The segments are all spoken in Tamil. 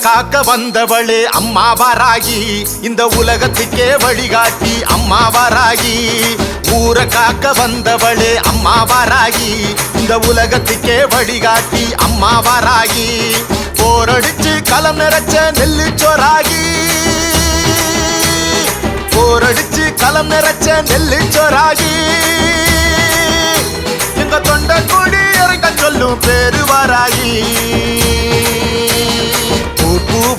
காக்க வந்தவளே அம்மாவாராகி இந்த உலகத்துக்கே வழிகாட்டி அம்மாவாராகி ஊரை காக்க வந்தவளே அம்மாவாராகி இந்த உலகத்துக்கே வழிகாட்டி அம்மாவாராகி போரடிச்சு களம் நிறைச்ச நெல்லு சோறாகி போரடிச்சு களம் நிறைச்ச நெல்லு சோறாகி எங்க தொண்ட கூடி இறங்க சொல்லும் பேரு வாராகி.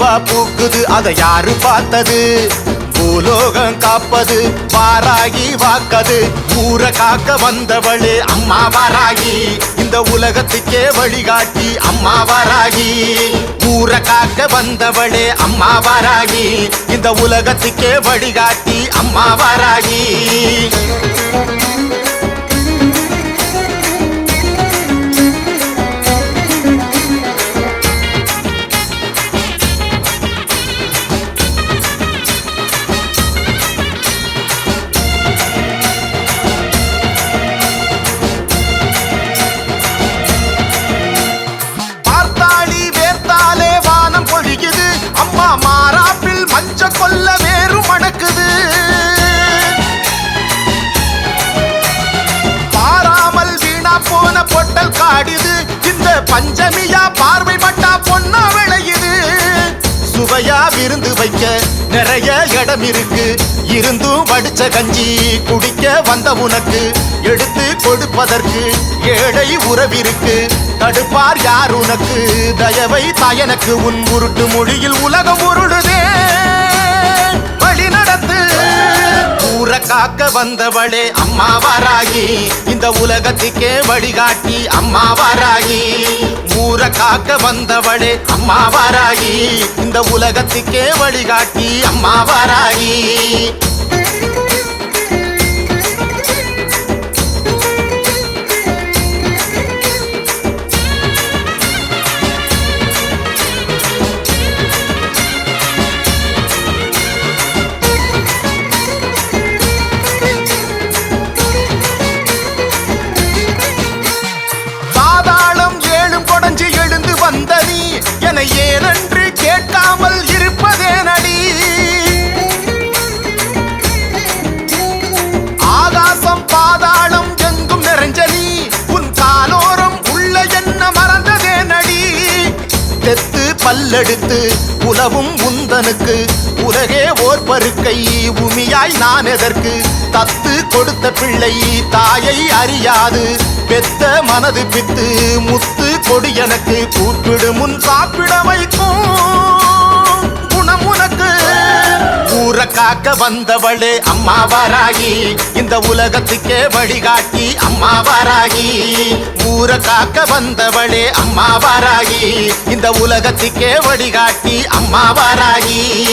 பூவா பூக்குது அதை யாரு பார்த்தது? பூலோகம் காப்பது வாராகி வாக்கது. ஊரை காக்க வந்தவளே அம்மா வாராகி. இந்த உலகத்துக்கே வழிகாட்டி அம்மா வாராகி. ஊரை காக்க வந்தவளே அம்மா வாராகி. இந்த உலகத்துக்கே வழிகாட்டி அம்மா வாராகி. பஞ்சமியா பார்வை பட்டா பொண்ணா விளையுது சுவையா விருந்து வைக்க நிறைய இடம் இருக்கு. இருந்தும் வடிச்ச கஞ்சி குடிக்க வந்த உனக்கு. எடுத்து கொடுப்பதற்கு ஏழை உறவிருக்கு தடுப்பார் யார் உனக்கு? தயவை தயனுக்கு உன் உருட்டு மொழியில் உலகம் உருடுதே ஊரை காக்க வந்தவளே அம்மாவாராகி இந்த உலகத்துக்கே வழிகாட்டி அம்மாவாராகி ஊரை காக்க வந்தவளே அம்மாவாராகி இந்த உலகத்துக்கே வழிகாட்டி அம்மாவாராகி பாதாளம் என்னை ஏனென்று கேட்காமல் இருப்பதே நடி. ஆகாசம் பாதாளம் எங்கும் நிறைஞ்ச நீ உன் காலோரம் உள்ள என்ன மறந்ததே நடி. தெத்து பல்லெடுத்து உலவும் உந்தனுக்கு உலகே ஓர் பருக்கை உமியாய் நான் எதற்கு? தத்து கொடுத்த பிள்ளை தாயை அறியாது. பெத்த மனது பித்து முத்து கொடி எனக்கு கூப்பிடு முன் சாப்பிட வைக்கும் குணம் உனக்கு. ஊற காக்க வந்தவளே அம்மாவாராகி இந்த உலகத்துக்கே வழிகாட்டி அம்மாவாராகி ஊற காக்க வந்தவளே அம்மாவாராகி இந்த உலகத்துக்கே வழிகாட்டி அம்மாவாராகி கேளலான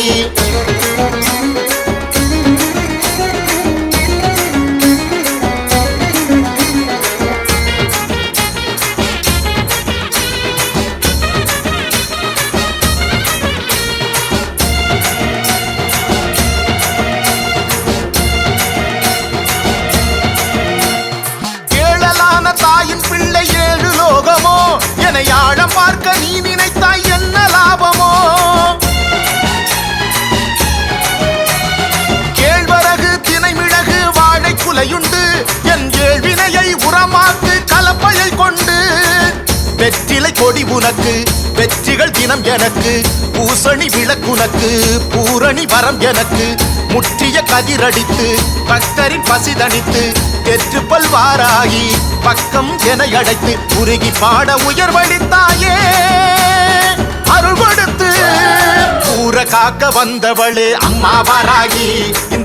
கலப்பையை கொண்டு. வெற்றிலை கொடி உனக்கு வெற்றிகள் தினம் எனக்கு. பூசணி விளக்குனக்கு பூரணி வரம் எனக்கு. முற்றிய கதிரடித்து பக்தரின் பசிதணித்து தெற்று பல்வாராகி பக்கம் என அடைத்து உருகி பாட உயர்வழித்தாயே அருள் கொடுத்து ஊரை காக்க வந்தவளே அம்மாவாராகி.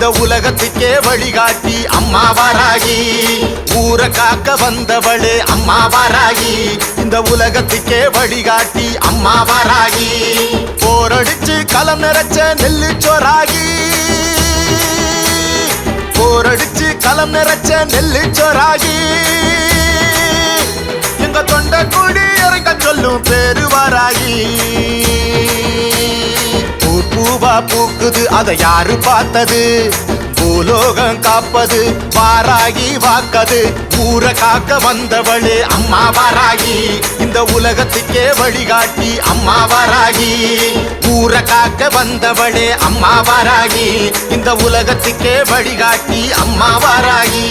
இந்த உலகத்துக்கே வழிகாட்டி அம்மா வாராகி ஊரை காக்க வந்தவளே அம்மா வாராகி இந்த உலகத்துக்கே வழிகாட்டி அம்மா வாராகி போரடிச்சு களம் நிறைச்ச நெல்லு சோறாகி. போரடிச்சு களம் நிறைச்ச நெல்லு சோறாகி. ஆகுது அதை யாரு பார்த்தது? பூலோகம் காப்பது வாராகி வாக்கது. ஊர காக்க வந்தவளே அம்மா வாராகி. இந்த உலகத்துக்கே வழிகாட்டி அம்மா வாராகி. ஊர காக்க வந்தவளே அம்மா வாராகி. இந்த உலகத்துக்கே வழிகாட்டி அம்மா வாராகி.